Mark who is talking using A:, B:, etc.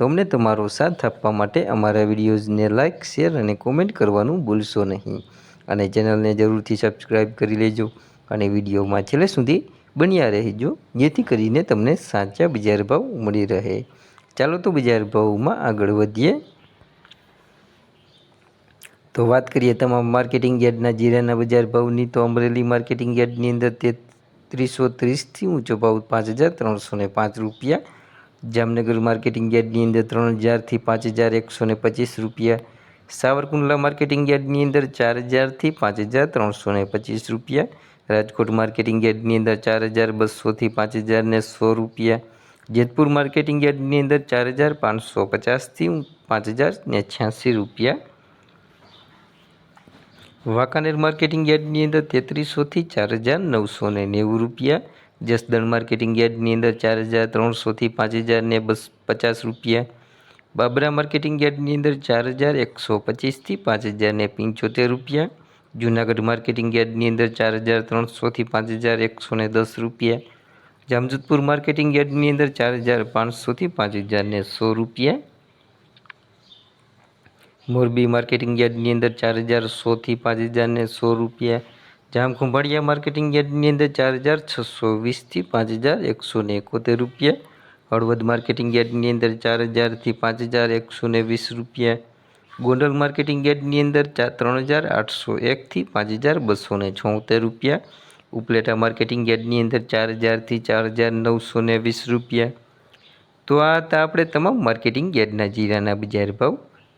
A: તો અમને તમારો સાથ આપવા માટે અમારા વિડીયોઝને લાઇક શેર અને કોમેન્ટ કરવાનું ભૂલશો નહીં. અને ચેનલને જરૂરથી સબસ્ક્રાઈબ કરી લેજો અને વિડીયોમાં છેલ્લે સુધી બન્યા રહેજો. જેથી કરીને તમને સાચા બજાર ભાવ મળી રહે. ચાલો તો બજાર ભાવમાં આગળ વધીએ. તો વાત કરીએ તમામ માર્કેટિંગ યાર્ડના જીરાના બજાર ભાવની. તો અમરેલી માર્કેટિંગ યાર્ડની અંદર તેત્રીસો ત્રીસથી ઊંચો ભાવ પાંચ હજાર ત્રણસો પાંચ રૂપિયા. જામનગર માર્કેટિંગ યાર્ડની અંદર ત્રણ હજારથી પાંચ હજાર એકસો ને પચીસ રૂપિયા. સાવરકુંડલા માર્કેટિંગ યાર્ડની અંદર ચાર હજારથી પાંચ હજાર ત્રણસો ને પચીસ રૂપિયા. રાજકોટ માર્કેટિંગ યાર્ડની અંદર ચાર હજાર બસોથી પાંચ હજાર ને સો રૂપિયા. જેતપુર માર્કેટિંગ યાર્ડની અંદર ચાર હજાર પાંચસો પચાસથી પાંચ હજાર ને છ્યાસી રૂપિયા. વાંકાનેર માર્કેટિંગ યાર્ડની અંદર તેત્રીસોથી ચાર હજાર નવસો ને નેવું રૂપિયા. જસદણ માર્કેટિંગ યાર્ડની અંદર ચાર હજાર ત્રણસોથી પાંચ હજાર ને બસ પચાસ રૂપિયા. બાબરા માર્કેટિંગ યાર્ડની અંદર ચાર હજાર, એકસો પચીસથી પાંચ હજાર ને પંચોતેર રૂપિયા. જૂનાગઢ માર્કેટિંગ યાર્ડની અંદર ચાર હજાર ત્રણસોથી પાંચ હજાર, એકસો ને દસ રૂપિયા. જામજોધપુર માર્કેટિંગ યાર્ડની અંદર ચાર હજાર પાંચસોથી પાંચ હજાર ને સો રૂપિયા. મોરબી માર્કેટિંગ યાર્ડની અંદર ચાર હજાર સોથી પાંચ હજાર ને સો રૂપિયા. જામ ખંભાળિયા માર્કેટિંગ યાર્ડની અંદર ચાર હજાર છસો વીસથી પાંચ હજાર એકસો ને એકોતેર રૂપિયા. હળવદ માર્કેટિંગ યાર્ડની અંદર ચાર હજારથી પાંચ હજાર એકસો ને વીસ રૂપિયા. ગોંડલ માર્કેટિંગ યાર્ડની અંદર ચાર ત્રણ હજાર આઠસો એકથી પાંચ હજાર બસો ને છોતેર રૂપિયા. ઉપલેટા માર્કેટિંગ યાર્ડની અંદર ચાર હજારથી ચાર હજાર નવસો ને વીસ રૂપિયા. તો આ હતા આપણે તમામ માર્કેટિંગ યાર્ડના જીરાના બજાર ભાવ.